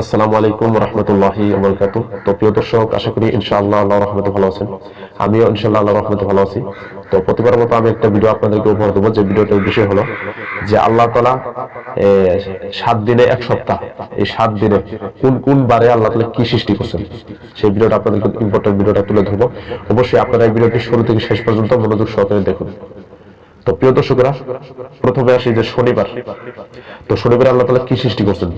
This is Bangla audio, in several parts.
আসসালামু আলাইকুম রহমতুল্লাহি বরকাত তো প্রিয় দর্শক, আশা করি ইনশাআল্লাহ আল্লাহ রহমতে ভালো আছেন। আমিও ইনশাআল্লাহ আল্লাহ রহমতে ভালো আছি। তো প্রতিবার মতো আমি একটা ভিডিও আপনাদেরকে উপহার দেবো। যে ভিডিওটার বিষয় হলো যে আল্লাহ তালা সাত দিনে এক সপ্তাহ, এই সাত দিনে কোন কোন বারে আল্লাহ তালা কি সৃষ্টি করছেন, সেই ভিডিওটা আপনাদেরকে ইম্পর্টেন্ট ভিডিওটা তুলে ধরবো। অবশ্যই আপনারা এই ভিডিওটি শুরু থেকে শেষ পর্যন্ত মনোযোগ সহকারে দেখুন। তো প্রিয় দর্শকরা, প্রথমে আসি যে শনিবার। তো শনিবার আল্লাহ তালা কি সৃষ্টি করছেন?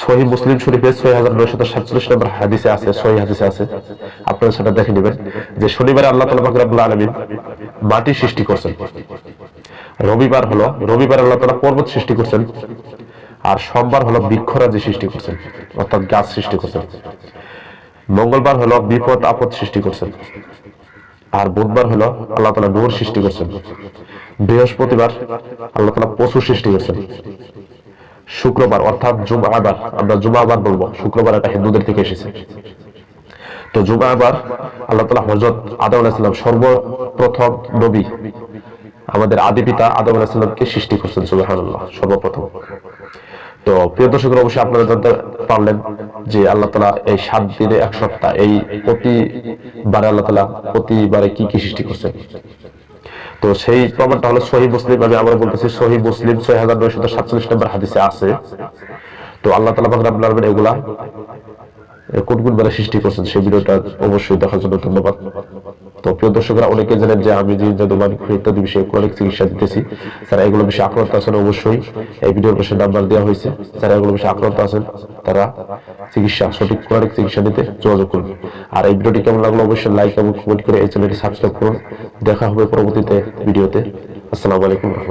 সহি মুসলিম শরীফে ছয় হাজার নয়শত সাতচল্লিশ নম্বর হাদিসে আছে, সহি হাদিসে আছে। আপনারা সেটা দেখে নেবেন যে শনিবারে আল্লাহ তালা ফাকরাবুল্লাহ আলমিন মাটি সৃষ্টি করছেন। রবিবার হলো, রবিবার আল্লাহ তালা পর্বত সৃষ্টি করছেন আর সোমবার হলো বৃক্ষরাজি সৃষ্টি করছেন, অর্থাৎ গাছ সৃষ্টি করছেন। মঙ্গলবার হলো বিপদ আপদ সৃষ্টি করছেন। আর বুধবার হলো আল্লাহ তালা নূর সৃষ্টি করছেন। বৃহস্পতিবার আল্লাহ তালা পশু সৃষ্টি করছেন। শুক্রবার, অর্থাৎ জুমাবার, আমরা জুমাবার বলব, শুক্রবার এটা হিন্দুদের থেকে এসেছে। তো জুমাবার আল্লাহ তালা হজরত আদম আলাহিসাম সর্বপ্রথম নবী, আমাদের আদি পিতা আদম আলাহিসামকে সৃষ্টি করছেন সুবাহান্লাহ সর্বপ্রথম। তো প্রিয় দর্শকের, অবশ্যই আপনারা জানতে পারলেন যে আল্লাহ তালা এই সাত দিনে, এক সপ্তাহ, এই প্রতিবারে আল্লাহ তালা প্রতিবারে কি কি সৃষ্টি করছেন। তো সেই প্রমাণটা হলো সহি মুসলিম আমি আবার বলতেছি সহি মুসলিম ছয় হাজার নয়শত সাতচল্লিশ নম্বর হাদিসে আছে। তো আল্লাহ তালা আলমিন এগুলা কোন কোন বেলা সৃষ্টি করছেন সেই ভিডিওটা অবশ্যই দেখার জন্য ধন্যবাদ। তো প্রিয় দর্শকরা, অনেকে জানেন যে আমি যে জাদুবান ইত্যাদি বিষয়ে কোরআনিক চিকিৎসা দিতেছি। স্যার, এগুলো বিষয়ে আক্রান্ত আছেন অবশ্যই। এই ভিডিওর পাশে নাম্বার দেওয়া হয়েছে। যারা এগুলো বিষয়ে আক্রান্ত আছেন, তারা চিকিৎসা, সঠিক কোরআনিক চিকিৎসা নিতে যোগাযোগ করুন। আর এই ভিডিওটি কেমন লাগল অবশ্যই লাইক এবং কমেন্ট করে এই চ্যানেলটি সাবস্ক্রাইব করুন। দেখা হবে পরবর্তীতে ভিডিওতে। আসসালামু আলাইকুম।